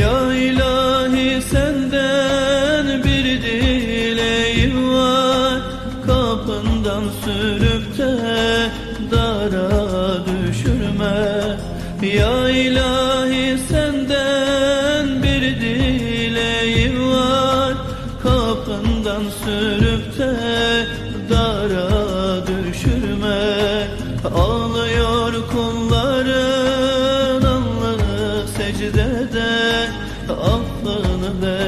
Ya ilahi senden bir dileğim var. Kapından sürüp de dara düşürme. Ya ilahi senden bir dileğim var. Kapından sürüp de dara düşürme. Ağlıyor kulların alnını secdeye Affını ver